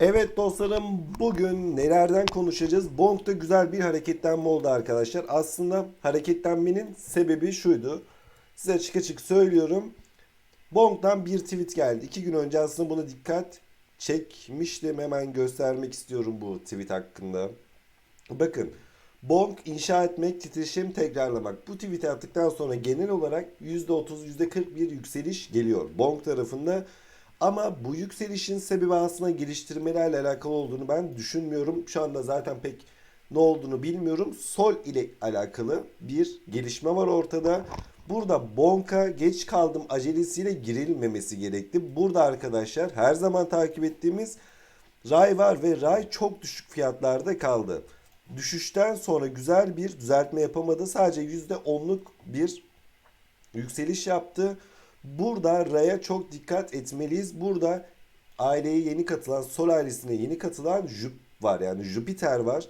Evet dostlarım bugün nelerden konuşacağız? Bonk'ta güzel bir hareketlenme oldu arkadaşlar. Aslında hareketlenmenin sebebi şuydu. Size açık açık söylüyorum. Bonk'tan bir tweet geldi. İki gün önce aslında buna dikkat çekmiştim. Hemen göstermek istiyorum bu tweet hakkında. Bakın. Bonk inşa etmek, titreşim tekrarlamak. Bu tweet'i attıktan sonra genel olarak %30, %40 bir yükseliş geliyor Bonk tarafında. Ama bu yükselişin sebebi aslında geliştirmelerle alakalı olduğunu ben düşünmüyorum. Şu anda zaten pek ne olduğunu bilmiyorum. Sol ile alakalı bir gelişme var ortada. Burada Bonk'a geç kaldım acelesiyle girilmemesi gerekti. Burada arkadaşlar her zaman takip ettiğimiz Ray var ve Ray çok düşük fiyatlarda kaldı. Düşüşten sonra güzel bir düzeltme yapamadı. Sadece %10'luk bir yükseliş yaptı. Burada Ray'a çok dikkat etmeliyiz. Burada aileye yeni katılan, Sol ailesine yeni katılan Jup var. Yani Jüpiter var.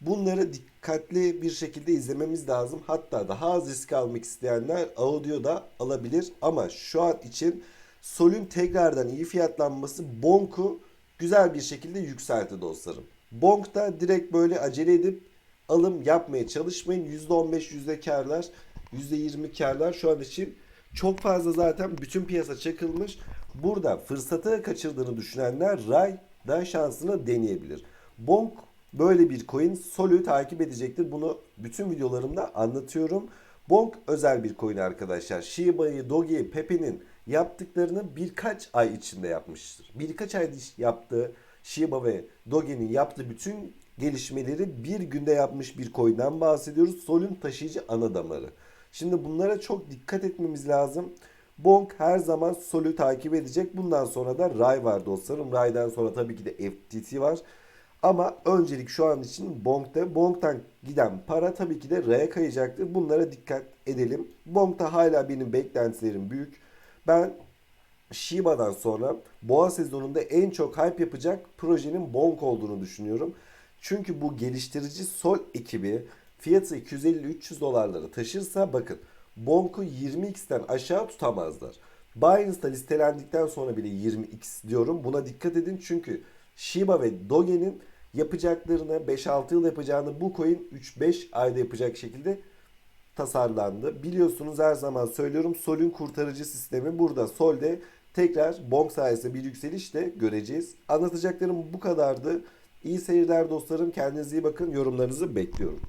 Bunları dikkatli bir şekilde izlememiz lazım. Hatta daha az risk almak isteyenler audio da alabilir. Ama şu an için Sol'ün tekrardan iyi fiyatlanması Bonk'u güzel bir şekilde yükseltti dostlarım. Bonk'ta direkt böyle acele edip alım yapmaya çalışmayın. %15 yüzde karlar, %20 karlar şu an için çok fazla zaten bütün piyasa çakılmış. Burada fırsatı kaçırdığını düşünenler Ray da şansını deneyebilir. Bonk böyle bir coin Sol'ü takip edecektir. Bunu bütün videolarımda anlatıyorum. Bonk özel bir coin arkadaşlar. Shiba'yı, Doge'yi, Pepe'nin yaptıklarını birkaç ay içinde yapmıştır. Birkaç ay yaptığı Shiba ve Doge'nin yaptığı bütün gelişmeleri bir günde yapmış bir coin'den bahsediyoruz. Sol'ün taşıyıcı ana damarı. Şimdi bunlara çok dikkat etmemiz lazım. Bonk her zaman Sol'ü takip edecek. Bundan sonra da Ray var dostlarım. Ray'dan sonra tabii ki de FTT var. Ama öncelik şu an için Bonk'ta. Bonk'tan giden para tabii ki de Ray'a kayacaktır. Bunlara dikkat edelim. Bonk'ta hala benim beklentilerim büyük. Ben Shiba'dan sonra boğa sezonunda en çok hype yapacak projenin Bonk olduğunu düşünüyorum. Çünkü bu geliştirici Sol ekibi fiyatı 250-300 dolarları taşırsa bakın Bonk'u 20x'ten aşağı tutamazlar. Binance'da listelendikten sonra bile 20x diyorum. Buna dikkat edin çünkü Shiba ve Doge'nin yapacaklarını 5-6 yıl yapacağını bu coin 3-5 ayda yapacak şekilde tasarlandı. Biliyorsunuz her zaman söylüyorum Sol'ün kurtarıcı sistemi burada. Sol'de tekrar Bonk sayesinde bir yükseliş de göreceğiz. Anlatacaklarım bu kadardı. İyi seyirler dostlarım. Kendinize iyi bakın. Yorumlarınızı bekliyorum.